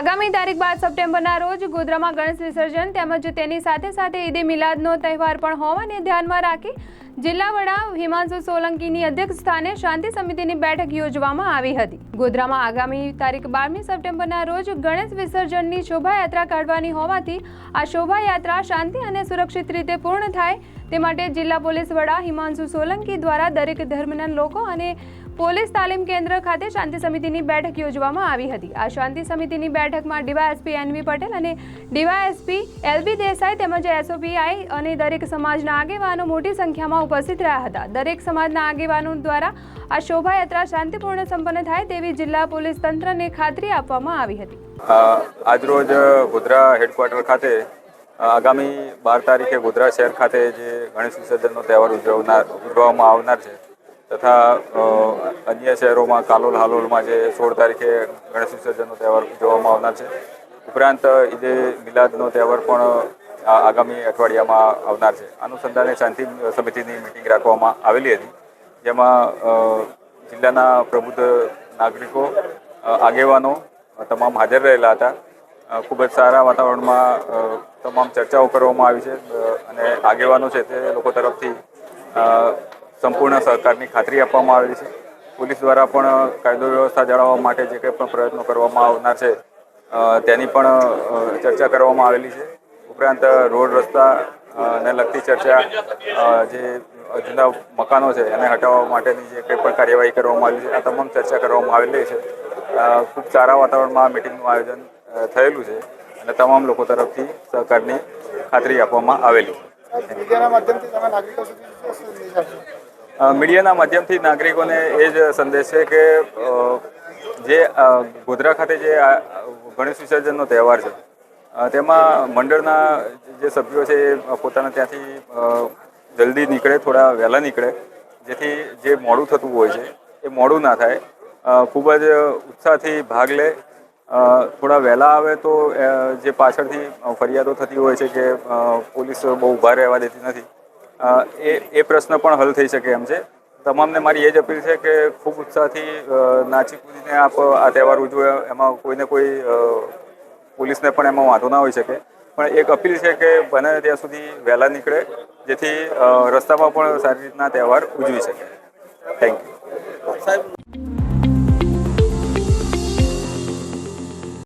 આગામી તારીખ બાર સપ્ટેમ્બરના રોજ ગોધરામાં ગણેશ વિસર્જન તેમજ તેની સાથે સાથે ઈદે મિલાદનો તહેવાર પણ હોવાને ધ્યાનમાં રાખી જિલ્લા વડા હિમાંશુ સોલંકીની અધ્યક્ષ સ્થાને શાંતિ સમિતિની બેઠક યોજવામાં આવી હતી. ગોધરામાં આગામી તારીખ બારમી સપ્ટેમ્બરના રોજ ગણેશ વિસર્જનની શોભાયાત્રા કાઢવાની હોવાથી આ શોભાયાત્રા શાંતિ અને સુરક્ષિત રીતે પૂર્ણ થાય તે માટે જિલ્લા પોલીસ વડા હિમાંશુ સોલંકી દ્વારા દરેક ધર્મના લોકો અને પોલીસ તાલીમ કેન્દ્ર ખાતે શાંતિ સમિતિની બેઠક યોજવામાં આવી હતી. આ શાંતિ સમિતિની બેઠકમાં ડીવાયએસપી એનવી પટેલ અને ડીવાયએસપી એલબી દેસાઈ તેમજ એસઓપીઆઈ અને દરેક સમાજના આગેવાનો મોટી સંખ્યામાં ઉપસ્થિત રહ્યા હતા. દરેક સમાજના આગેવાનો દ્વારા આ શોભાયાત્રા શાંતિપૂર્ણ સંપન્ન થાય તેવી જિલ્લા પોલીસ તંત્રને ખાતરી આપવામાં આવી હતી. આજરોજ ગોધરા હેડક્વાર્ટર ખાતે આગામી બાર તારીખે ગોધરા શહેર ખાતે જે ગણેશ વિસર્જનનો તહેવાર ઉજવનાર ઉજવવામાં આવનાર છે, તથા અન્ય શહેરોમાં કાલોલ હાલોલમાં જે સોળ તારીખે ગણેશ વિસર્જનનો તહેવાર ઉજવવામાં આવનાર છે. ઉપરાંત, ઈદે મિલાદનો તહેવાર પણ આગામી અઠવાડિયામાં આવનાર છે. અનુસંધાને શાંતિ સમિતિની મિટિંગ રાખવામાં આવેલી હતી, જેમાં જિલ્લાના પ્રબુદ્ધ નાગરિકો આગેવાનો તમામ હાજર રહેલા હતા. ખૂબ જ સારા વાતાવરણમાં તમામ ચર્ચાઓ કરવામાં આવી છે અને આગેવાનો છે તે લોકો તરફથી સંપૂર્ણ સહકારની ખાતરી આપવામાં આવેલી છે. પોલીસ દ્વારા પણ કાયદો વ્યવસ્થા જાળવવા માટે જે કંઈ પણ પ્રયત્નો કરવામાં આવનાર છે તેની પણ ચર્ચા કરવામાં આવેલી છે. ઉપરાંત, રોડ રસ્તા ને લગતી ચર્ચા જે જૂના મકાનો છે એને હટાવવા માટેની જે કંઈ પણ કાર્યવાહી કરવામાં આવી છે, આ તમામ ચર્ચા કરવામાં આવેલી છે. ખૂબ સારા વાતાવરણમાં આ મિટિંગનું આયોજન થયેલું છે. અને તમામ લોકો તરફથી સહકારની ખાતરી આપવામાં આવેલી. મીડિયાના માધ્યમથી નાગરિકોને એ જ સંદેશ છે કે જે ગોધરા ખાતે જે ગણેશ વિસર્જનનો તહેવાર છે તેમાં મંડળના જે સભ્યો છે એ પોતાના ત્યાંથી જલ્દી નીકળે થોડા વહેલા નીકળે જેથી જે મોડું થતું હોય છે એ મોડું ના થાય ખૂબ જ ઉત્સાહથી ભાગ લે થોડા વહેલા આવે તો જે પાછળથી ફરિયાદો થતી હોય છે કે પોલીસ બહુ ઊભા રહેવા દેતી નથી એ એ પ્રશ્ન પણ હલ થઈ શકે એમ છે. તમામને મારી એ જ અપીલ છે કે ખૂબ ઉત્સાહથી નાચી કૂદીને આપ આ તહેવાર ઉજવો, એમાં કોઈને કોઈ પોલીસને પણ એમાં વાંધો ના હોઈ શકે. પણ એક અપીલ છે કે બને ત્યાં સુધી વહેલા નીકળે, જેથી રસ્તામાં પણ સારી રીતના તહેવાર ઉજવી શકે. Thank you